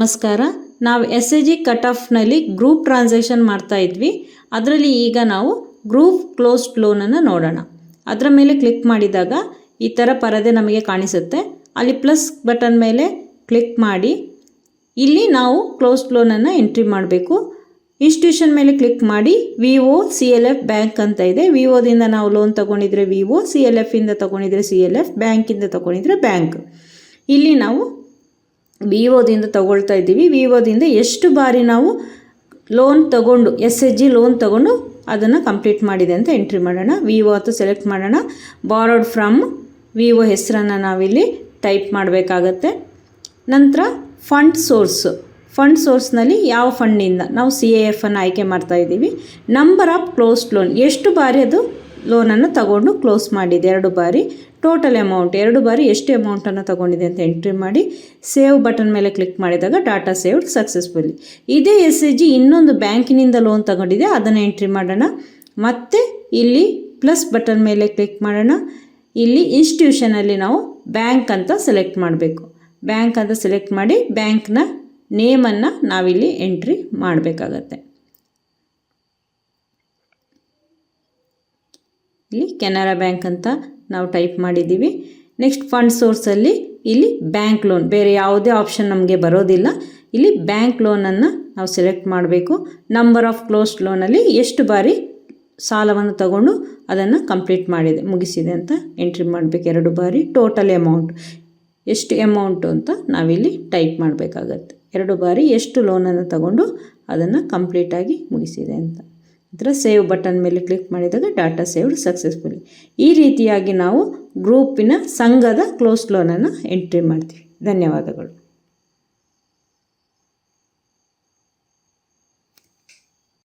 ನಮಸ್ಕಾರ. ನಾವು S A G cut ಆಫ್ನಲ್ಲಿ ಗ್ರೂಪ್ ಟ್ರಾನ್ಸಾಕ್ಷನ್ ಮಾಡ್ತಾ ಇದ್ವಿ. ಅದರಲ್ಲಿ ಈಗ ನಾವು ಗ್ರೂಪ್ ಕ್ಲೋಸ್ಡ್ ಲೋನನ್ನು ನೋಡೋಣ. ಅದರ ಮೇಲೆ ಕ್ಲಿಕ್ ಮಾಡಿದಾಗ ಈ ಥರ ಪರದೆ ನಮಗೆ ಕಾಣಿಸುತ್ತೆ. ಅಲ್ಲಿ ಪ್ಲಸ್ ಬಟನ್ ಮೇಲೆ ಕ್ಲಿಕ್ ಮಾಡಿ. ಇಲ್ಲಿ ನಾವು ಕ್ಲೋಸ್ಡ್ ಲೋನನ್ನು ಎಂಟ್ರಿ ಮಾಡಬೇಕು. ಇನ್ಸ್ಟಿಟ್ಯೂಷನ್ ಮೇಲೆ ಕ್ಲಿಕ್ ಮಾಡಿ V O C L F bank ಅಂತ ಇದೆ. ವಿ ಒದಿಂದ ನಾವು loan ತೊಗೊಂಡಿದ್ರೆ V O C L F ಇಂದ ತೊಗೊಂಡಿದ್ರೆ ಸಿ ಎಲ್ ಎಫ್ ಬ್ಯಾಂಕಿಂದ ತೊಗೊಂಡಿದ್ರೆ ಬ್ಯಾಂಕ್. ಇಲ್ಲಿ ನಾವು ವಿವೋದಿಂದ ತಗೊಳ್ತಾ ಇದ್ದೀವಿ. ವಿವೋದಿಂದ ಎಷ್ಟು ಬಾರಿ ನಾವು ಲೋನ್ ತಗೊಂಡು ಎಸ್ ಎಚ್ ಜಿ ಲೋನ್ ತಗೊಂಡು ಅದನ್ನು ಕಂಪ್ಲೀಟ್ ಮಾಡಿದೆ ಅಂತ ಎಂಟ್ರಿ ಮಾಡೋಣ. ವಿವೋ ಅಂತ ಸೆಲೆಕ್ಟ್ ಮಾಡೋಣ. ಬಾರೋಡ್ ಫ್ರಮ್ ವಿವೋ ಹೆಸರನ್ನು ನಾವಿಲ್ಲಿ ಟೈಪ್ ಮಾಡಬೇಕಾಗತ್ತೆ. ನಂತರ ಫಂಡ್ ಸೋರ್ಸು ಫಂಡ್ ಸೋರ್ಸ್ನಲ್ಲಿ ಯಾವ ಫಂಡಿಂದ ನಾವು ಸಿ ಎ ಎಫನ್ನು ಆಯ್ಕೆ ಮಾಡ್ತಾ ಇದ್ದೀವಿ. ನಂಬರ್ ಆಫ್ ಕ್ಲೋಸ್ಡ್ ಲೋನ್ ಎಷ್ಟು ಬಾರಿ ಅದು ಲೋನನ್ನು ತಗೊಂಡು ಕ್ಲೋಸ್ ಮಾಡಿದೆ. ಎರಡು ಬಾರಿ ಟೋಟಲ್ ಅಮೌಂಟ್ ಎರಡು ಬಾರಿ ಎಷ್ಟು ಅಮೌಂಟನ್ನು ತಗೊಂಡಿದೆ ಅಂತ ಎಂಟ್ರಿ ಮಾಡಿ ಸೇವ್ ಬಟನ್ ಮೇಲೆ ಕ್ಲಿಕ್ ಮಾಡಿದಾಗ ಡಾಟಾ ಸೇವ್ಡ್ ಸಕ್ಸಸ್ಫುಲಿ ಇದೇ ಎಸ್ ಎ ಜಿ ಇನ್ನೊಂದು ಬ್ಯಾಂಕಿನಿಂದ ಲೋನ್ ತಗೊಂಡಿದೆ. ಅದನ್ನು ಎಂಟ್ರಿ ಮಾಡೋಣ. ಮತ್ತು ಇಲ್ಲಿ ಪ್ಲಸ್ ಬಟನ್ ಮೇಲೆ ಕ್ಲಿಕ್ ಮಾಡೋಣ. ಇಲ್ಲಿ ಇನ್ಸ್ಟಿಟ್ಯೂಷನಲ್ಲಿ ನಾವು ಬ್ಯಾಂಕ್ ಅಂತ ಸೆಲೆಕ್ಟ್ ಮಾಡಬೇಕು. ಬ್ಯಾಂಕ್ ಅಂತ ಸೆಲೆಕ್ಟ್ ಮಾಡಿ ಬ್ಯಾಂಕ್ನ ನೇಮನ್ನು ನಾವಿಲ್ಲಿ ಎಂಟ್ರಿ ಮಾಡಬೇಕಾಗತ್ತೆ. ಇಲ್ಲಿ ಕೆನರಾ ಬ್ಯಾಂಕ್ ಅಂತ ನಾವು ಟೈಪ್ ಮಾಡಿದ್ದೀವಿ. ನೆಕ್ಸ್ಟ್ ಫಂಡ್ ಸೋರ್ಸಲ್ಲಿ ಇಲ್ಲಿ ಬ್ಯಾಂಕ್ ಲೋನ್ ಬೇರೆ ಯಾವುದೇ ಆಪ್ಷನ್ ನಮಗೆ ಬರೋದಿಲ್ಲ. ಇಲ್ಲಿ ಬ್ಯಾಂಕ್ ಲೋನನ್ನು ನಾವು ಸೆಲೆಕ್ಟ್ ಮಾಡಬೇಕು. ನಂಬರ್ ಆಫ್ ಕ್ಲೋಸ್ಡ್ ಲೋನಲ್ಲಿ ಎಷ್ಟು ಬಾರಿ ಸಾಲವನ್ನು ತಗೊಂಡು ಅದನ್ನು ಕಂಪ್ಲೀಟ್ ಮಾಡಿದೆ, ಮುಗಿಸಿದೆ ಅಂತ ಎಂಟ್ರಿ ಮಾಡಬೇಕು ಎರಡು ಬಾರಿ. ಟೋಟಲ್ ಅಮೌಂಟ್ ಎಷ್ಟು ಅಮೌಂಟು ಅಂತ ನಾವಿಲ್ಲಿ ಟೈಪ್ ಮಾಡಬೇಕಾಗತ್ತೆ. ಎರಡು ಬಾರಿ ಎಷ್ಟು ಲೋನನ್ನು ತಗೊಂಡು ಅದನ್ನು ಕಂಪ್ಲೀಟಾಗಿ ಮುಗಿಸಿದೆ ಅಂತ. ಇದರ ಸೇವ್ ಬಟನ್ ಮೇಲೆ ಕ್ಲಿಕ್ ಮಾಡಿದಾಗ ಡಾಟಾ ಸೇವ್ಡ್ ಸಕ್ಸಸ್ಫುಲಿ. ಈ ರೀತಿಯಾಗಿ ನಾವು ಗ್ರೂಪಿನ ಸಂಘದ ಕ್ಲೋಸ್ ಲೋನನ್ನು ಎಂಟ್ರಿ ಮಾಡ್ತೀವಿ. ಧನ್ಯವಾದಗಳು.